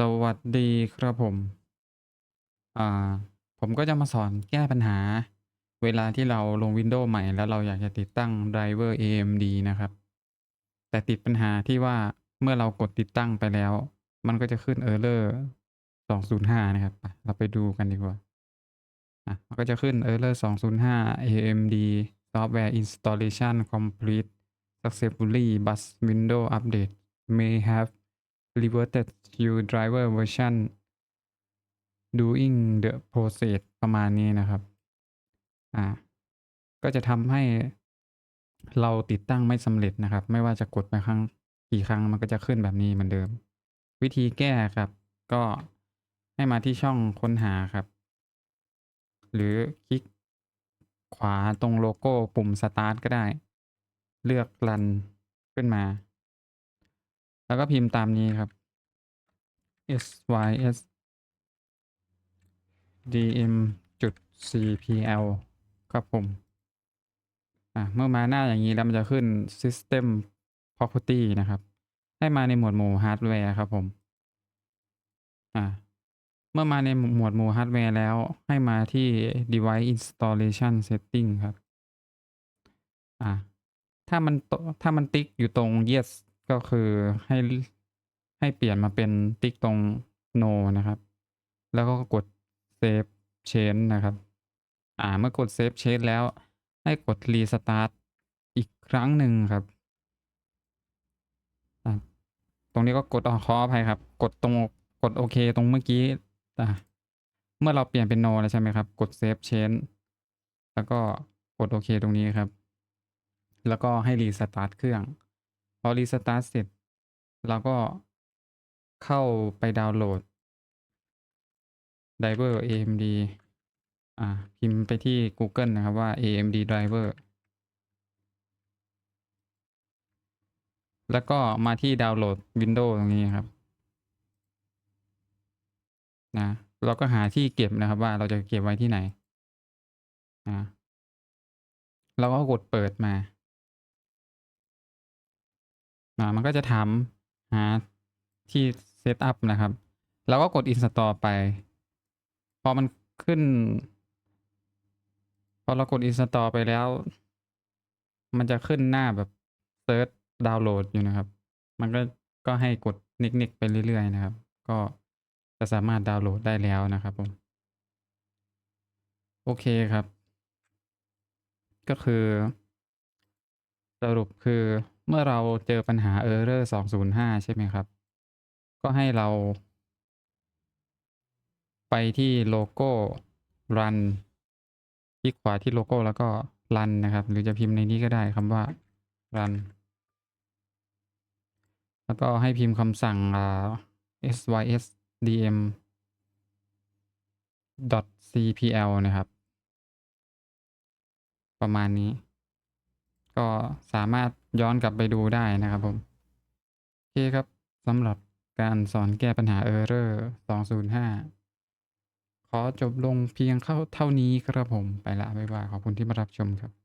สวัสดีครับผม อ่า ผมก็จะมาสอนแก้ปัญหา เวลาที่เราลง Windows ใหม่ แล้วเราอยากจะติดตั้งไดรเวอร์ AMD นะครับ แต่ติดปัญหาที่ว่าเมื่อเรากดติดตั้งไปแล้ว มันก็จะขึ้น Error 205 นะครับ เราไปดูกันดีกว่าอะมันก็จะขึ้น Error 205 AMD software installation complete successfully but Windows update may have reverted to driver version during the process ประมาณนี้นะครับ อ่า ก็จะทำให้เราติดตั้งไม่สำเร็จนะครับ ไม่ว่าจะกดไปครั้งกี่ครั้งมันก็จะขึ้นแบบนี้เหมือนเดิม วิธีแก้ครับ ก็ให้มาที่ช่องค้นหาครับ หรือคลิกขวาตรงโลโก้ปุ่มสตาร์ตก็ได้ เลือกรันขึ้นมา แล้วก็พิมพ์ตามนี้ครับ sys dm จุด cpl ครับผม อ่าเมื่อมาหน้าอย่างนี้แล้วมันจะขึ้น system property นะครับ ให้มาในหมวดหมู่ฮาร์ดแวร์ครับผม อ่าเมื่อมาในหมวดหมู่ฮาร์ดแวร์แล้ว ให้มาที่ device installation setting ครับ อ่าถ้ามันถ้ามันติ๊กอยู่ตรง yes ก็คือให้ให้เปลี่ยนมาเป็นติ๊กตรง no นะครับ แล้วก็กด save change นะครับ อ่าเมื่อกด save change แล้ว ให้กด restart อีกครั้งหนึ่งครับ ตรงนี้ก็กดออขออภัยครับ กดตรงกดโอเคตรงเมื่อกี้อ่าเมื่อเราเปลี่ยนเป็น no แล้วใช่ไหมครับ กด save change แล้วก็กดโอเคตรงนี้ครับ แล้วก็ให้ restart เครื่อง พอ restart เสร็จ เราก็เข้าไปดาวน์โหลดไดรเวอร์ AMD อ่าพิมพ์ไปที่กูเกิลนะครับว่า AMD driver แล้วก็มาที่ดาวน์โหลด Windows ตรงนี้ครับนะเราก็หาที่เก็บนะครับว่าเราจะเก็บไว้ที่ไหนอ่าเราก็กดเปิดมา อ่ามันก็จะถามหาที่ Setup นะครับเราก็กด Install ไป พอมันขึ้น พอเรากด Install ไปแล้ว มันจะขึ้นหน้าแบบเซิร์ชดาวน์โหลดอยู่นะครับ มันก็ก็ให้กด next ๆไปเรื่อยๆนะครับ ก็จะสามารถดาวน์โหลดได้แล้วนะครับผม โอเคครับ ก็คือ สรุปคือ เมื่อเราเจอปัญหา Error 205 ใช่ไหมครับ ก็ให้เรา ไปที่โลโก้ run คลิกขวาที่โลโก้แล้วก็ run นะครับ หรือจะพิมพ์ในนี้ก็ได้คำว่า run แล้วก็ให้พิมพ์คำสั่ง sys dm .cpl นะครับ ประมาณนี้ ก็สามารถย้อนกลับไปดูได้นะครับผมโอเคครับสำหรับการสอนแก้ปัญหา Error 205 ขอจบลงเพียงเข้าเท่านี้ครับผม ไปละบ๊ายบายขอบคุณที่มารับชมครับ